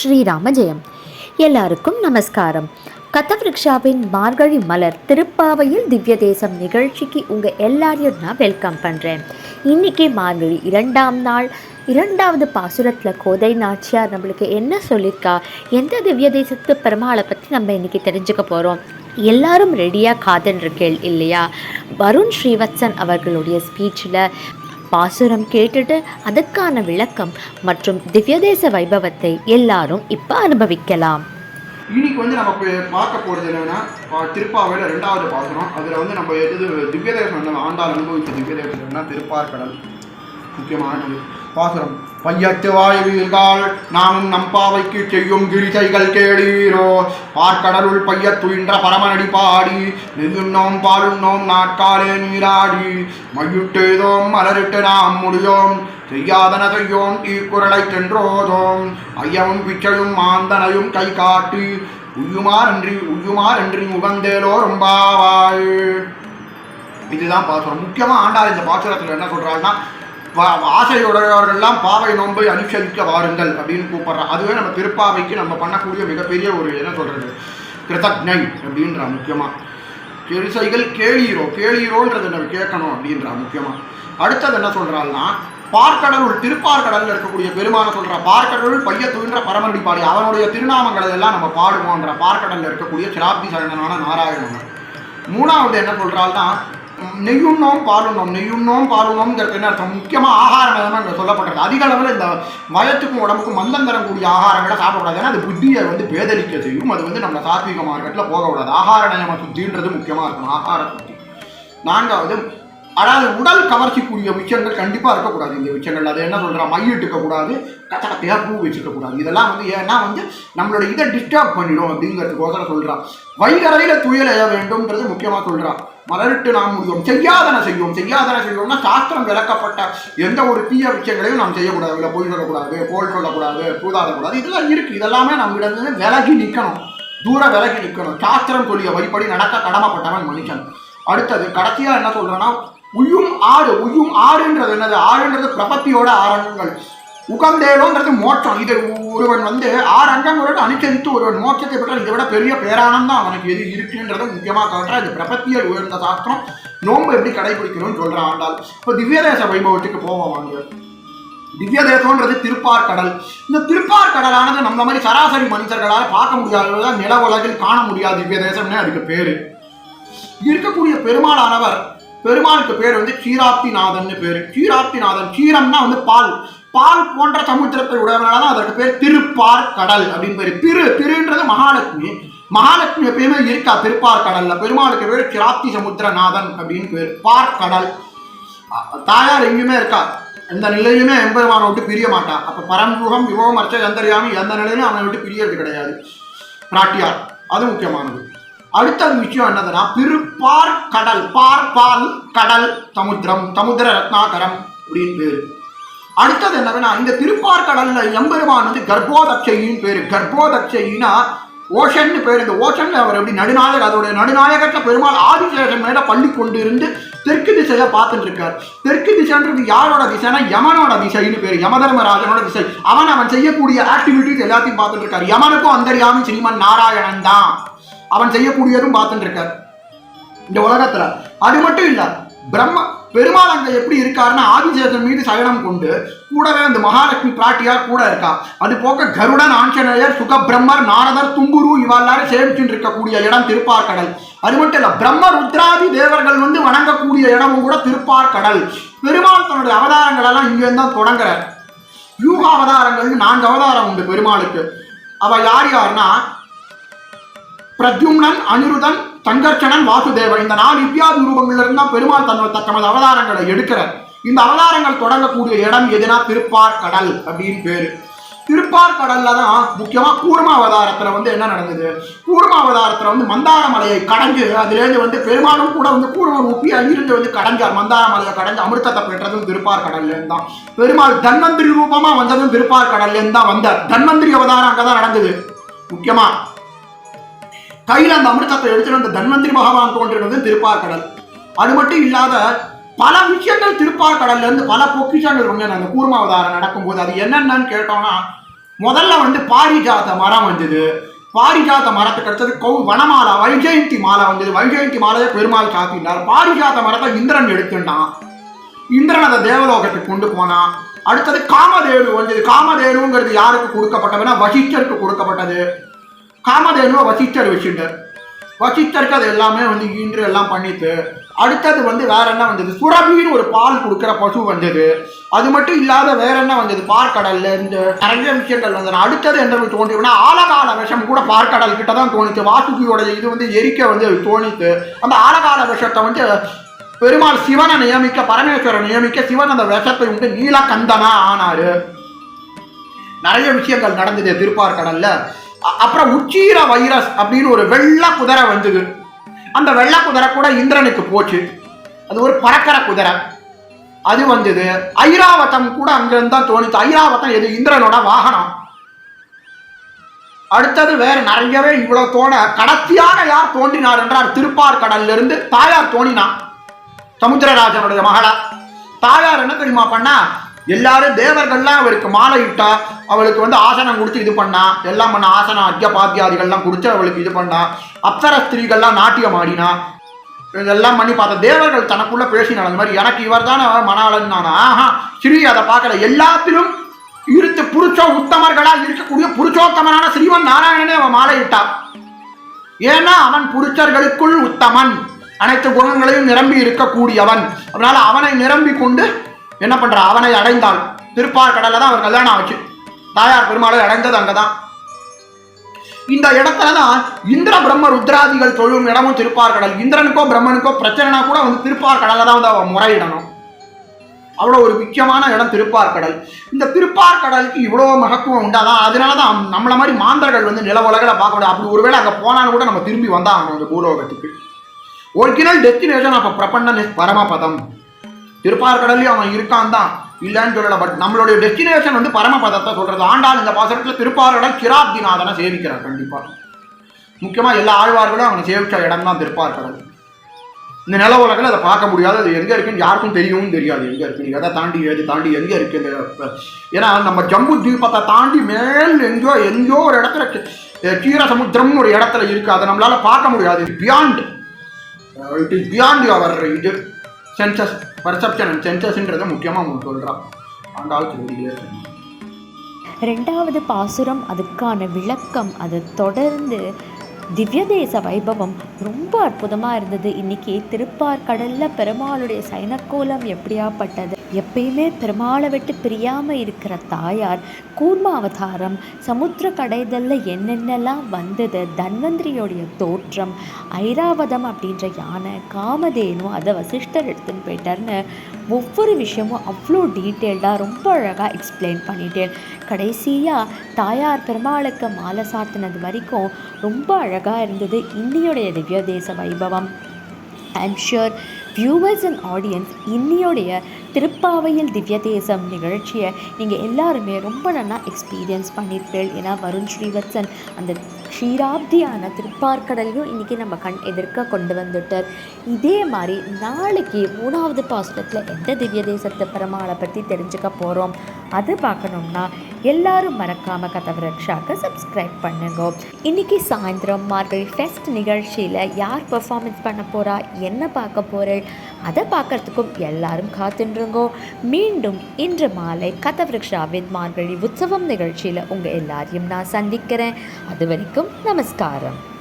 ஸ்ரீராம ஜெயம் எல்லாருக்கும் நமஸ்காரம். கதவிருக்ஷாவின் மார்கழி மலர் திருப்பாவையில் திவ்ய தேசம் நிகழ்ச்சிக்கு உங்கள் எல்லாரையும் நான் வெல்கம் பண்ணுறேன் இன்னைக்கு மார்கழி இரண்டாம் நாள். இரண்டாவது பாசுரத்தில் கோதை நாச்சியார் நம்மளுக்கு என்ன சொல்லியிருக்கா எந்த திவ்ய தேசத்து பெருமாளை பற்றி நம்ம இன்னைக்கு தெரிஞ்சுக்க போகிறோம் எல்லாரும் ரெடியாக காத்துருக்கேள் இல்லையா? வருண் ஸ்ரீவத்சன் அவர்களுடைய ஸ்பீச்சில் பாசுரம் கேட்டுட்டு அதுக்கான விளக்கம் மற்றும் திவ்யதேச வைபவத்தை எல்லாரும் இப்போ அனுபவிக்கலாம். இன்னைக்கு வந்து நம்ம பார்க்க போகிறது என்னென்னா திருப்பாவையில் ரெண்டாவது பாசுரம். அதில் வந்து நம்ம எது திவ்யதேசம் நம்ம ஆண்டாள் அனுபவிச்ச திவ்யதேசம் என்ன திருப்பார்கடல். முக்கியமானது. பாசுரம். பையத்து வாயுவீர்கள் நானும் நம்பாவைக்கு செய்யும் கிரிசைகள் கேளீரோ. பார்க்கடலுள் பையத்துயின்ற பரமனடி பாடி நெய்யுண்ணோம் பாலுண்ணோம் நாட்காலே நீராடி. மையுட்டேதோம் மலரிட்டு நாம் முடியோம் செய்யாதன செய்யோம் ஈக்குரலை சென்றோதோம். ஐயமும் பிச்சையும் மாந்தனையும் கை காட்டி உய்யுமாறன்றி உய்யுமாறன்றி முகந்தேலோ ரொம்பாவாய். இதுதான் பாசுரம். முக்கியமாக ஆண்டாள் இந்த பாசுரத்தில் என்ன சொல்கிறாங்கன்னா ஆசையுடையவர்கள்லாம் பாவை நோன்பை அனுசரிக்க வாருங்கள் அப்படின்னு கூப்பிட்றான் அதுவே நம்ம திருப்பாவைக்கு நம்ம பண்ணக்கூடிய மிகப்பெரிய ஒரு என்ன சொல்கிறது கிருதக்ஞை அப்படின்றா முக்கியமாக கெரிசைகள் கேளீரோ கேளீரோன்றது நம்ம கேட்கணும் அப்படின்றா முக்கியமாக அடுத்தது என்ன சொல்கிறாள்னா பார்க்கடலுள் திருப்பார்கடலில் இருக்கக்கூடிய பெருமான சொல்கிறா பார்க்கடலுள் பைய துயின்ற பரமடி பாடி அவனுடைய திருநாமங்களை எல்லாம் நம்ம பாடுவோன்ற பார்க்கடலில் இருக்கக்கூடிய சிராப்தி சரணனான நாராயணன். மூணாவது என்ன சொல்கிறாள்னா நெய்யுண்ணோம் பாலுண்ணோம். நெய்யுண்ணோம் பாலுண்ணோம்ங்கிறது என்ன அர்த்தம் முக்கியமாக ஆகாரம் தான் இங்கே சொல்லப்பட்டிருக்கு. அதிக அளவில் இந்த வயத்துக்கும் உடம்புக்கும் மந்தம் தரக்கூடிய ஆகாரங்களை சாப்பிடக்கூடாது. ஏன்னா அது புத்தியை வந்து பேதலிக்க செய்யும் அது வந்து நம்ம சாத்விக மார்க்கெட்டில் போகக்கூடாது. ஆகார நயம சுத்தின்றது முக்கியமாக இருக்கணும். ஆகார சுத்தி. நான்காவது அதாவது உடல் கவர்ச்சிக்கூடிய விஷயங்கள் கண்டிப்பாக இருக்கக்கூடாது. இந்த விஷயங்கள் அது என்ன சொல்கிறா மையிட்டுக்கக்கூடாது கச்சக்கத்தையாக பூ வச்சுக்கக்கூடாது இதெல்லாம் வந்து ஏன்னா வந்து நம்மளோட இதை டிஸ்டர்ப் பண்ணிடும் அப்படிங்கிறதுக்கோசரம் சொல்கிறான் வைகரையில் துயல் எழ வேண்டும்ன்றது முக்கியமாக சொல்கிறான் மலரிட்டு நாம் முடியும் செய்யாதன செய்வோம். செய்யாதன செய்வோம்னா சாஸ்திரம் விளக்கப்பட்ட எந்த ஒரு தீய விஷயங்களையும் நாம் செய்யக்கூடாது. இல்லை பொய் சொல்லக்கூடாது போல் சொல்லக்கூடாது பூதாடக்கூடாது இதெல்லாம் இருக்குது இதெல்லாமே நம்மிடம் விலகி நிற்கணும் தூர விலகி நிற்கணும் சாஸ்திரம் சொல்லிய வழிபடி நடக்க கடமைப்பட்டவன் மனுஷன். அடுத்தது கடைசியாக என்ன சொல்கிறேன்னா உயும் ஆடு உயும் ஆடுன்றது என்னது? ஆடுன்றது பிரபத்தியோட ஆரங்கங்கள் உகந்தேலோன்றது மோட்சம். இது ஒருவன் வந்து ஆறு அங்கங்களோட அனுசரித்து ஒருவன் மோட்சத்தை பெற்றால் இதை விட பெரிய பேரானந்தம் அவனுக்கு எது இருக்குன்றது முக்கியமாக காட்டுறா. இது பிரபத்தியல் உயர்ந்த சாஸ்திரம். நோன்பு எப்படி கடைபிடிக்கணும்னு சொல்கிறான் ஆண்டால் இப்போ திவ்யதேச வைபவத்துக்கு போவோம் அவங்க திவ்ய தேசம்ன்றது திருப்பார் கடல் இந்த திருப்பார் கடலானது நம்மள மாதிரி சராசரி மனிதர்களால் பார்க்க முடியாத நில உலகில் காண முடியாது. திவ்ய தேசம்னே அதுக்கு பேர். இருக்கக்கூடிய பெருமாளானவர் பெருமாளுக்கு பேர் வந்து கீராப்திநாதன் பேர். கீராப்திநாதன் கீரம்னா வந்து பால். பால் போன்ற சமுத்திரத்தை உடையவனால தான் அதற்கு பேர் திருப்பார் கடல் அப்படின்னு பேர். திரு திருன்றது மகாலட்சுமி. மகாலட்சுமி எப்பயுமே இருக்கா? திருப்பார் கடல்ல பெருமாளுக்கு பேர் கிராப்தி சமுத்திரநாதன் அப்படின்னு பேர். பார் கடல் தாயார் எங்கேயுமே இருக்கா? எந்த நிலையிலுமே எம்பெருமானை விட்டு பிரிய மாட்டான் அப்ப பரம்புகம் விவோம் அர்ச்ச எந்தரியாமி எந்த நிலையிலும் அவனை விட்டு பிரியறது கிடையாது. பிராட்டியார். அது முக்கியமானது. அடுத்த விஷயம் என்னதுன்னா திருப்பார் கடல் பார் பால் கடல் சமுத்திரம் சமுத்திர ரத்னாகரம் அப்படின்னு பேரு. அடுத்தது என்னதுன்னா இந்த திருப்பார் கடல்ல எம்பெருமான் வந்து கர்ப்போதக்ஷையின் பேரு. கர்ப்போதக்ஷைனா ஓஷன்னு பேர். இந்த ஓஷன்ல அவர் எப்படி நடுநாயகர் அதோடைய நடுநாயகத்துல பெருமாள் ஆதிசேஷன் மேல பள்ளி கொண்டு இருந்து தெற்கு திசையை பார்த்துட்டு இருக்கார். தெற்கு திசைன்றது யாரோட திசைனா யமனோட திசைன்னு பேர். யமதர்மராஜனோட திசை. அவன் அவன் செய்யக்கூடிய ஆக்டிவிட்டிஸ் எல்லாத்தையும் பார்த்துட்டு இருக்கார். யமனுக்கும் அந்தரியாமி ஸ்ரீமன் நாராயணன் தான். அவன் செய்யக்கூடியதும் பார்த்துட்டு இருக்கார். இந்த உலகத்துல அது மட்டும் இல்ல பிரம்ம பெருமாள் அங்க எப்படி இருக்காருன்னா ஆதிசேஷன் மீது சயனம் கொண்டு கூடவே அந்த மகாலட்சுமி பிராட்டியார் கூட இருக்கா. அது போக கருடன் ஆஞ்சநேயர் சுகபிரம்மர் நாரதர் தும்புரு இவெல்லாரும் சேமிச்சுட்டு இருக்கக்கூடிய இடம் திருப்பார்கடல். அது மட்டும் இல்ல பிரம்ம ருத்ராதி தேவர்கள் வந்து வணங்கக்கூடிய இடமும் கூட திருப்பார்கடல். பெருமாள் தன்னுடைய அவதாரங்கள் எல்லாம் இங்கே தான் தொடங்குறார். யூக அவதாரங்கள்னு நான்கு அவதாரம் உண்டு பெருமாளுக்கு. அவ யார் யாருன்னா பிரத்யும்னன் அனிருதன் சங்கர்ஷணன் வாசுதேவன் இந்த நாலு வித்தியாதி ரூபங்களிலிருந்து பெருமாள் தன்னோட தமது அவதாரங்களை எடுக்கிறார். இந்த அவதாரங்கள் தொடங்கக்கூடிய இடம் எதுனா திருப்பார் கடல் அப்படின்னு பேரு. திருப்பார் கடல்ல தான் முக்கியமா கூர்ம அவதாரத்துல வந்து என்ன நடந்தது? கூர்ம அவதாரத்துல வந்து மந்தார மலையை கடஞ்சு அதுலேருந்து வந்து பெருமாளும் கூட வந்து கூர்ம ஊப்பி அங்கிருந்து வந்து கடஞ்சார் மந்தார மலையை கடஞ்சு அமிர்தத்தை பெற்றதும் திருப்பார் கடல்ல தான். பெருமாள் தன்வந்திரி ரூபமா வந்ததும் திருப்பார் கடல்ல தான் வந்தார். தன்வந்திரி அவதாரம் அங்கதான் நடந்தது. முக்கியமா கையில் அந்த அமிர்தத்தை எடுத்துட்டு வந்த தன்வந்திரி பகவான் தோன்றினது திருப்பார்கடல். அது மட்டும் இல்லாத பல விஷயங்கள் திருப்பார்கடல்ல இருந்து பல பொக்கிஷங்கள் வந்து அந்த கூர்மாவதாரம் நடக்கும்போது அது என்னென்னு கேட்டோம்னா முதல்ல வந்து பாரிஜாத மரம் வந்தது. பாரிஜாத மரத்துக்கு அடுத்தது கௌ வனமாலா வைஜெயந்தி மாலை வந்தது. வைஜெயந்தி மாலையை பெருமாள் சாத்தினார். பாரிஜாத மரத்தை இந்திரன் எடுத்துட்டான். இந்திரன் அதை தேவலோகத்துக்கு கொண்டு போனான். அடுத்தது காமதேனு வந்தது. காமதேனுங்கிறது யாருக்கு கொடுக்கப்பட்டதுன்னா வசிஷ்டருக்கு கொடுக்கப்பட்டது. காமதேனுவை வசிஷ்டர் வச்சுட்டார். வசிஷ்டருக்கு அது எல்லாமே வந்து ஈன்று எல்லாம் பண்ணிட்டு அடுத்தது வந்து வேற என்ன வந்தது? சுரபின்னு ஒரு பால் கொடுக்குற பசு வந்தது. அது மட்டும் இல்லாத வேற என்ன வந்தது? பார்க்கடல்ல இருந்து நிறைய விஷயங்கள் வந்தன. அடுத்தது என்ன தோன்றினா ஆலகால விஷம் கூட பார்க்கடல் கிட்ட தான் தோணுச்சு. வாசுகியோட இது வந்து எரிக்க வந்து தோணித்து அந்த ஆலகால விஷத்தை வந்து பெருமாள் சிவனை நியமிக்க பரமேஸ்வரன் நியமிக்க சிவன் அந்த விஷத்தை வந்து நீலகந்தனா ஆனாரு. நிறைய விஷயங்கள் நடந்தது திருப்பார்கடல்ல அ- அப்புறம் உச்சீர வைரஸ் அப்படின்னு ஒரு வெள்ளை குதிரை வந்தது. அந்த வெள்ளை குதிரை கூட இந்திரனுக்கு போச்சு. அது ஒரு பறக்கிற குதிரை. அது வந்தது. ஐராவதம் கூட அங்கிருந்து தான் தோணுச்சு. ஐராவதம் எது? இந்திரனோட வாகனம். அடுத்தது வேற நிறையவே இவ்வளவு தோண கடைசியாக யார் தோன்றினார் என்றார் திருப்பார்கடல்ல இருந்து தாயார் தோணினான். சமுத்திரராஜனுடைய மகளா. தாயார் என்ன தெரியுமா பண்ணா? எல்லாரும் தேவர்கள்லாம் அவருக்கு மாலை இட்டா அவளுக்கு வந்து ஆசனம் கொடுத்து இது பண்ணா எல்லாம் பண்ண ஆசனம் அத்திய பாத்தியாதிகள்லாம் கொடுத்து அவளுக்கு இது பண்ணா அப்சர ஸ்திரீகள்லாம் நாட்டியம் ஆடினா இதெல்லாம் பண்ணி பார்த்த தேவர்கள் தனக்குள்ள பேசினாள் அந்த மாதிரி எனக்கு இவர் தானே மணாளன் நான் ஆஹா ஸ்ரீ அதை பார்க்கல. எல்லாத்திலும் இருத்து புருஷோ உத்தமர்களா இருக்கக்கூடிய புருஷோத்தமனான ஸ்ரீவன் நாராயணனே அவன் மாலையிட்டா. ஏன்னா அவன் புருஷர்களுக்குள் உத்தமன். அனைத்து குணங்களையும் நிரம்பி இருக்கக்கூடியவன். அதனால அவனை நிரம்பி கொண்டு என்ன பண்ற? அவனை அடைந்தாள். திருப்பார் கடலில் தான் அவர் கல்யாணம் ஆச்சு. தாயார் பெருமாளை அடைந்தது அங்கே தான் இந்த இடத்துல தான் இந்திர பிரம்ம ருத்ராதிகள் தொழும் இடமும் திருப்பார் கடல். இந்திரனுக்கோ பிரம்மனுக்கோ பிரச்சனைனா கூட வந்து திருப்பார் கடலில் தான் வந்து அவன் முறையிடணும். அவ்வளோ ஒரு முக்கியமான இடம் திருப்பார் கடல். இந்த திருப்பார் கடலுக்கு இவ்வளோ மகத்துவம் உண்டாதான் அதனால தான் நம்மளை மாதிரி மாந்தர்கள் வந்து நில உலகில் பார்க்க முடியாது. அப்படி ஒருவேளை அங்கே போனாலும் கூட நம்ம திரும்பி வந்தாகணும் அந்த பூலோகத்துக்கு. ஒரிஜினல் டெஸ்டினேஷன் அப்போ பிரபண்ட பரமபதம். திருப்பார் கடல்லையும் அவன் இருக்கான் தான் இல்லைன்னு சொல்லல பட் நம்மளுடைய டெஸ்டினேஷன் வந்து பரமபதத்தை சொல்றது. ஆண்டாள் இந்த பாசனத்தில் திருப்பார்கடல் கிராப்திநாதனை சேவிக்கிறார் கண்டிப்பாக முக்கியமாக எல்லா ஆழ்வார்களும் அவனை சேவிச்ச இடம் தான் திருப்பார்கடல். இந்த நில உலகில் அதை பார்க்க முடியாது. அது எங்கே இருக்குன்னு யாருக்கும் தெரியவும் தெரியாது. எங்கே இருக்கு? எதை தாண்டி எது தாண்டி எங்கே இருக்கு? இந்த ஏன்னா நம்ம ஜம்பு தீபத்தை தாண்டி மேல் எங்கேயோ எங்கேயோ ஒரு இடத்துல கீர சமுத்திரம்னு ஒரு இடத்துல இருக்குது அதை நம்மளால் பார்க்க முடியாது. பியாண்ட் இட் இஸ் பியாண்ட் அவர் இது சென்சஸ் பர்செப்ஷன் அண்ட் சென்சஸ்ன்றதை முக்கியமாக அவங்க சொல்கிறான் ஆண்டாள் சொல்லியே ரெண்டாவது பாசுரம் அதுக்கான விளக்கம் அது தொடர்ந்து திவ்யதேச வைபவம். ரொம்ப அற்புதமாக இருந்தது. இன்னைக்கு திருப்பார்கடலில் பெருமாளுடைய சைனக்கோலம் எப்படியாப்பட்டது? எப்பயுமே பெருமாளை விட்டு பிரியாமல் இருக்கிற தாயார் கூர்ம அவதாரம் சமுத்திர கடைதலில் என்னென்னலாம் வந்தது தன்வந்திரியோடைய தோற்றம் ஐராவதம் அப்படின்ற யானை காமதேனு அதை வசிஷ்டர் எடுத்துன்னு போயிட்டார்னு ஒவ்வொரு விஷயமும் அவ்வளோ டீட்டெயில்டாக ரொம்ப அழகாக எக்ஸ்பிளைன் பண்ணிட்டேன். கடைசியாக தாயார் பெருமாளுக்கு மாலை சாத்தினது வரைக்கும் ரொம்ப அழகாக இருந்தது இன்னியோடைய திவ்ய தேச வைபவம். I'm sure viewers and audience இன்னியோடைய திருப்பாவையில் திவ்ய தேசம் நிகழ்ச்சியை நீங்கள் எல்லாருமே ரொம்ப நல்லா எக்ஸ்பீரியன்ஸ் பண்ணியிருப்பீர்கள் ஏன்னா வருண் ஸ்ரீவத்சன் அந்த க்ஷீராப்தியான திருப்பார்கடலையும் இன்றைக்கி நம்ம கண் எதிர்க்க கொண்டு வந்துட்டார். இதே மாதிரி நாளைக்கு மூணாவது பாசுரத்தில் எந்த திவ்ய தேசத்தை பெருமாளை பற்றி தெரிஞ்சுக்க போகிறோம் அது பார்க்கணும்னா எல்லாரும் மறக்காமல் கதவரக்ஷாக்கு சப்ஸ்கிரைப் பண்ணுங்க. இன்னைக்கு சாயந்தரம் மார்கழி ஃபெஸ்ட் நிகழ்ச்சியில் யார் பெர்ஃபார்மன்ஸ் பண்ண போகிறா என்ன பார்க்க போகிறேன் அதை பார்க்கறதுக்கும் எல்லாரும் காத்துருங்கோ மீண்டும் இன்று மாலை கதவிருக்ஷாவின் மார்கழி உற்சவம் நிகழ்ச்சியில் உங்கள் எல்லாரையும் நான் சந்திக்கிறேன். அது வரைக்கும் நமஸ்காரம்.